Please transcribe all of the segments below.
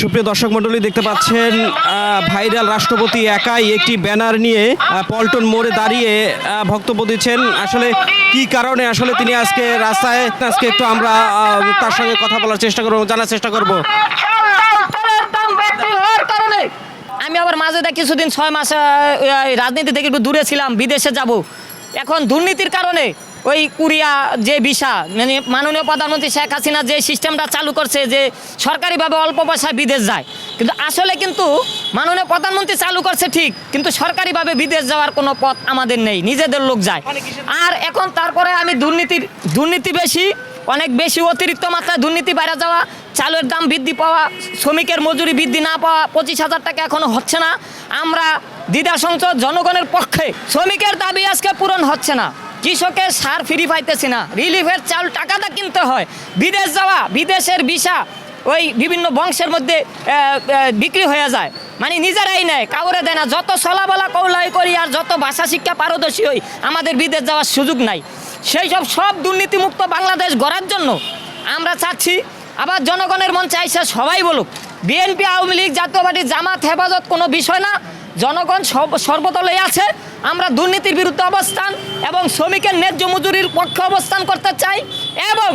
সুপ্রিয় দর্শক মণ্ডলী, দেখতে পাচ্ছেন ভাইরাল রাষ্ট্রপতি একাই একটি ব্যানার নিয়ে পল্টন মোড়ে দাঁড়িয়ে বক্তব্য দিচ্ছেন। আসলে কি কারণে আসলে তিনি আজকে রাস্তায়? আজকে একটু আমরা তার সঙ্গে কথা বলার চেষ্টা করব জানার চেষ্টা করব। আমি আবার মাঝে দিয়ে কিছুদিন ছয় মাস রাজনীতি থেকে একটু দূরে ছিলাম, বিদেশে যাব। এখন দুর্নীতির কারণে ওই কুরিয়া যে ভিসা মানে মাননীয় প্রধানমন্ত্রী শেখ হাসিনা যে সিস্টেমটা চালু করছে যে সরকারিভাবে অল্প পয়সায় বিদেশ যায়। কিন্তু আসলে কিন্তু মাননীয় প্রধানমন্ত্রী চালু করছে ঠিক কিন্তু সরকারিভাবে বিদেশ যাওয়ার কোনো পথ আমাদের নেই নিজেদের লোক যায়। আর এখন তারপরে আমি দুর্নীতির দুর্নীতি বেশি অনেক বেশি অতিরিক্ত মাত্রায় দুর্নীতি বাইরে যাওয়া চালের দাম বৃদ্ধি পাওয়া শ্রমিকের মজুরি বৃদ্ধি না পাওয়া পঁচিশ হাজার টাকা এখনও হচ্ছে না। আমরা দ্বিধা সংসদ জনগণের পক্ষে শ্রমিকের দাবি আজকে পূরণ হচ্ছে না। কৃষকের সার ফ্রি পাইতেছি না। রিলিফের চাল টাকাটা কিনতে হয়। বিদেশ যাওয়া, বিদেশের ভিসা ওই বিভিন্ন বংশের মধ্যে বিক্রি হয়ে যায়। মানে নিজেরাই নেয়, কাউরে দেয় না। যত চলাবলা কৌলাই করি আর যত ভাষা শিক্ষা পারদর্শী হই, আমাদের বিদেশ যাওয়ার সুযোগ নাই। সেই সব সব দুর্নীতিমুক্ত বাংলাদেশ গড়ার জন্য আমরা চাচ্ছি, আবার জনগণের মন চাইছে সবাই বলুক। বিএনপি, আওয়ামী লীগ জাতীয় পার্টি জামাত, হেফাজত কোনো বিষয় না। জনগণ সব সর্বদলে আছে। আমরা দুর্নীতির বিরুদ্ধে অবস্থান এবং শ্রমিকের ন্যায্য মজুরির পক্ষে অবস্থান করতে চাই এবং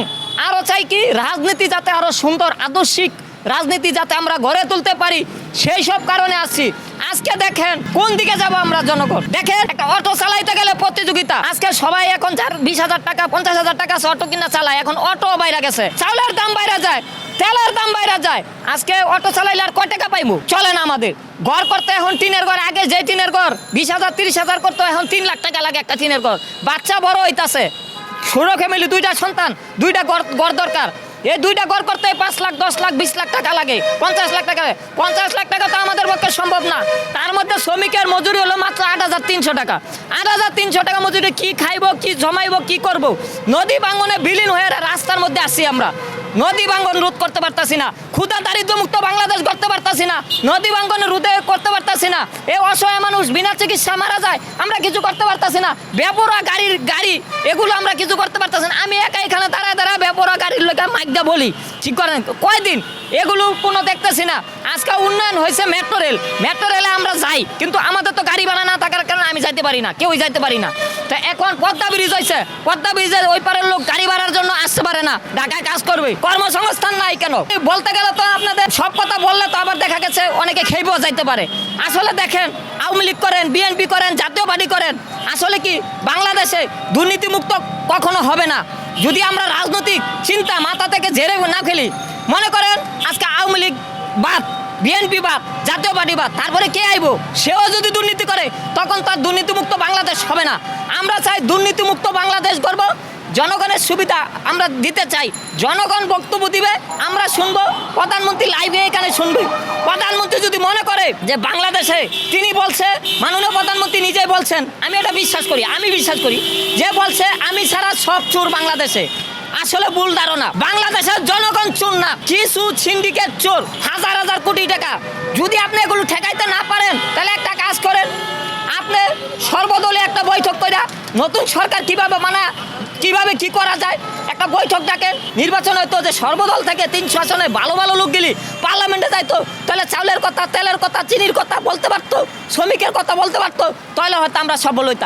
আরও চাই কি, রাজনীতি যাতে আরও সুন্দর, আদর্শিক রাজনীতি যাতে আমরা গড়ে তুলতে পারি, সেই সব কারণে আসছি আজকে দেখেন কোন দিকে যাব আমরা জনগণ? দেখেন, একটা অটো চালাইতে গেলে প্রতিযোগিতা। আজকে সবাই এখন যার বিশ হাজার টাকা, পঞ্চাশ হাজার টাকা আছে, অটো কিনা চালায়। এখন অটো বাইরে গেছে। চাউলের দাম বাইরে যায়, তেলের দাম বাইরে যায়। আজকে অটো চালাইলে আর কয় টাকা পাইবো চলে না আমাদের। ঘর করতে এখন টিনের ঘর, আগে যে টিনের ঘর, বিশ হাজার, তিরিশ হাজার করতো, এখন তিন লাখ টাকা লাগে একটা টিনের ঘর। বাচ্চা বড় হইতাছে। ষোলো ফ্যামিলি দুইটা সন্তান, দুইটা ঘর ঘর দরকার। এই দুইটা ঘর করতে পাঁচ লাখ, দশ লাখ, বিশ লাখ টাকা লাগে। পঞ্চাশ লাখ টাকা। পঞ্চাশ লাখ টাকা তো আমাদের পক্ষে সম্ভব না। তার মধ্যে শ্রমিকের মজুরি হলো মাত্র আট হাজার তিনশো টাকা। আট হাজার তিনশো টাকা মজুরি কি খাইবো, কি জমাইবো, কি করব? নদী ভাঙনে বিলীন হয়ে রাস্তার মধ্যে আসি আমরা। নদী ভাঙ্গন রোধ করতে পারতাছি না ক্ষুদা দারিদ্র মুক্ত বাংলাদেশ করতে পারতাছি না, নদী বাঙ্গন রোধে করতে পারতাছি না, এ অসহায় মানুষ বিনা চিকিৎসা মারা যায়, আমরা কিছু করতে পারতাছি না বেপরা গাড়ির গাড়ি, এগুলো আমরা কিছু করতে পারতাছি না, আমি একা এখানে দাঁড়ায় বেপরা গাড়ির লোক মাইকদা বলি। ঠিক করেন? কয়দিন? এগুলো কোনো দেখতেছি না। আজকে উন্নয়ন হয়েছে মেট্রো রেল মেট্রো রেলে আমরা যাই, কিন্তু আমাদের তো গাড়ি ভাড়া না থাকার কারণে আমি যাইতে পারি না, কেউই যাইতে পারি না। তো এখন পদ্মা ব্রিজ হয়েছে। পদ্মা ব্রিজে ওই পারের লোক গাড়ি ভাড়ার জন্য আসতে পারে না। ঢাকায় কাজ করবে। কর্মসংস্থান নাই কেন? বলতে গেলে তো আপনাদের সব কথা বললে তো আবার দেখা গেছে অনেকে খেয়েও যাইতে পারে। আসলে দেখেন আওয়ামী লীগ করেন, বিএনপি করেন, জাতীয়বাদী করেন, আসলে কি বাংলাদেশে দুর্নীতিমুক্ত কখনো হবে না? যদি আমরা রাজনৈতিক চিন্তা মাথা থেকে ঝেড়ে না ফেলি, মনে করেন আজকে আওয়ামী লীগ বাদ। বিএনপি বাদ, জাতীয় পার্টি বাদ, তারপরে কে আইব? সেও যদি দুর্নীতি করে, তখন তার দুর্নীতিমুক্ত বাংলাদেশ হবে না। আমরা চাই দুর্নীতিমুক্ত বাংলাদেশ করব জনগণের সুবিধা আমরা দিতে চাই। জনগণ বক্তব্য দিবে, আমরা শুনব, প্রধানমন্ত্রী লাইভে এখানে শুনবে। প্রধানমন্ত্রী যদি মনে করে যে বাংলাদেশে তিনি বলছে, মাননীয় প্রধানমন্ত্রী নিজেই বলছেন, আমি এটা বিশ্বাস করি, আমি বিশ্বাস করি। যে বলছে, আমি ছাড়া সব চোর বাংলাদেশে। আসলে ভুল ধারণা। বাংলাদেশের জনগণ চোর না, কিছু সিন্ডিকেট চোর, হাজার হাজার কোটি টাকা। যদি আপনি এগুলো ঠেকাইতে না পারেন, তাহলে একটা কাজ করেন। আপনি সর্বদলীয় একটা বৈঠক করে নতুন সরকার কীভাবে মানা, কীভাবে কি করা যায়, একটা বৈঠক ডাকেন। নির্বাচন হয়তো যে সর্বদল থেকে তিনশো আসনে ভালো ভালো লোক গেলি, পার্লামেন্টে যাইতো, তাহলে চাউলের কথা, তেলের কথা, চিনির কথা বলতে পারতো, শ্রমিকের কথা বলতে পারতো, তাহলে হয়তো আমরা সফল হইতাম।